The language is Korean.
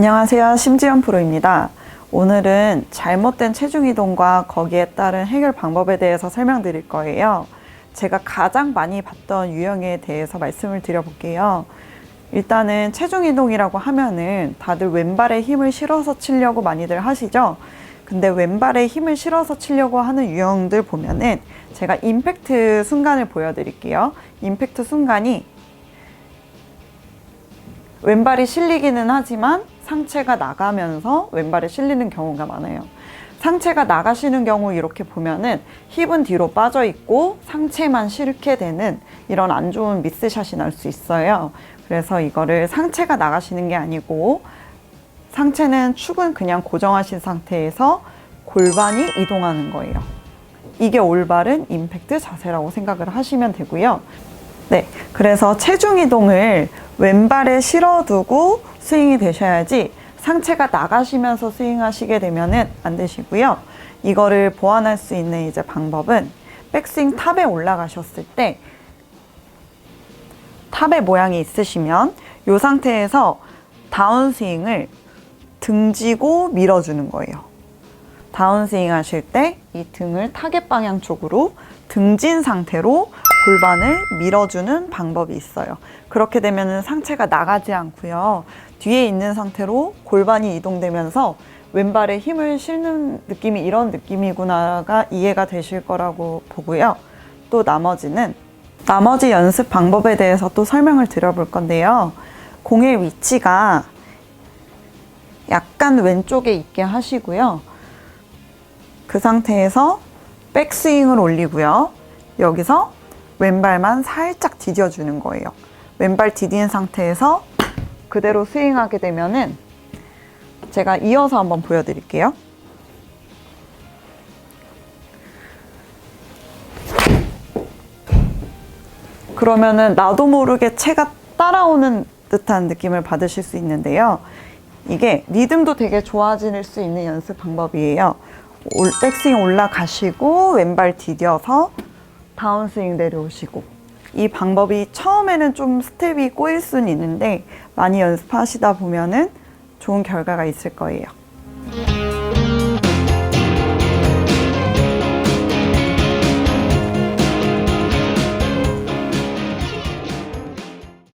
안녕하세요. 심지연 프로입니다. 오늘은 잘못된 체중 이동과 거기에 따른 해결 방법에 대해서 설명드릴 거예요. 제가 가장 많이 봤던 유형에 대해서 말씀을 드려볼게요. 일단은 체중 이동이라고 하면은 다들 왼발에 힘을 실어서 치려고 많이들 하시죠? 근데 왼발에 힘을 실어서 치려고 하는 유형들 보면은 제가 임팩트 순간을 보여드릴게요. 임팩트 순간이 왼발이 실리기는 하지만 상체가 나가면서 왼발에 실리는 경우가 많아요. 상체가 나가시는 경우 이렇게 보면은 힙은 뒤로 빠져 있고 상체만 실게 되는 이런 안 좋은 미스샷이 날 수 있어요. 그래서 이거를 상체가 나가시는 게 아니고 상체는 축은 그냥 고정하신 상태에서 골반이 이동하는 거예요. 이게 올바른 임팩트 자세라고 생각을 하시면 되고요. 네, 그래서 체중 이동을 왼발에 실어두고 스윙이 되셔야지 상체가 나가시면서 스윙하시게 되면은 안 되시고요. 이거를 보완할 수 있는 이제 방법은 백스윙 탑에 올라가셨을 때 탑의 모양이 있으시면 이 상태에서 다운스윙을 등지고 밀어주는 거예요. 다운스윙 하실 때 이 등을 타겟 방향 쪽으로 등진 상태로 골반을 밀어주는 방법이 있어요. 그렇게 되면 상체가 나가지 않고요. 뒤에 있는 상태로 골반이 이동되면서 왼발에 힘을 실는 느낌이 이런 느낌이구나가 이해가 되실 거라고 보고요. 또 나머지는 나머지 연습 방법에 대해서 또 설명을 드려볼 건데요. 공의 위치가 약간 왼쪽에 있게 하시고요. 그 상태에서 백스윙을 올리고요. 여기서 왼발만 살짝 디뎌주는 거예요. 왼발 디딘 상태에서 그대로 스윙하게 되면은 제가 이어서 한번 보여드릴게요. 그러면은 나도 모르게 채가 따라오는 듯한 느낌을 받으실 수 있는데요. 이게 리듬도 되게 좋아질 수 있는 연습 방법이에요. 올, 백스윙 올라가시고 왼발 디뎌서 다운스윙 내려오시고 이 방법이 처음에는 좀 스텝이 꼬일 수는 있는데 많이 연습하시다 보면은 좋은 결과가 있을 거예요.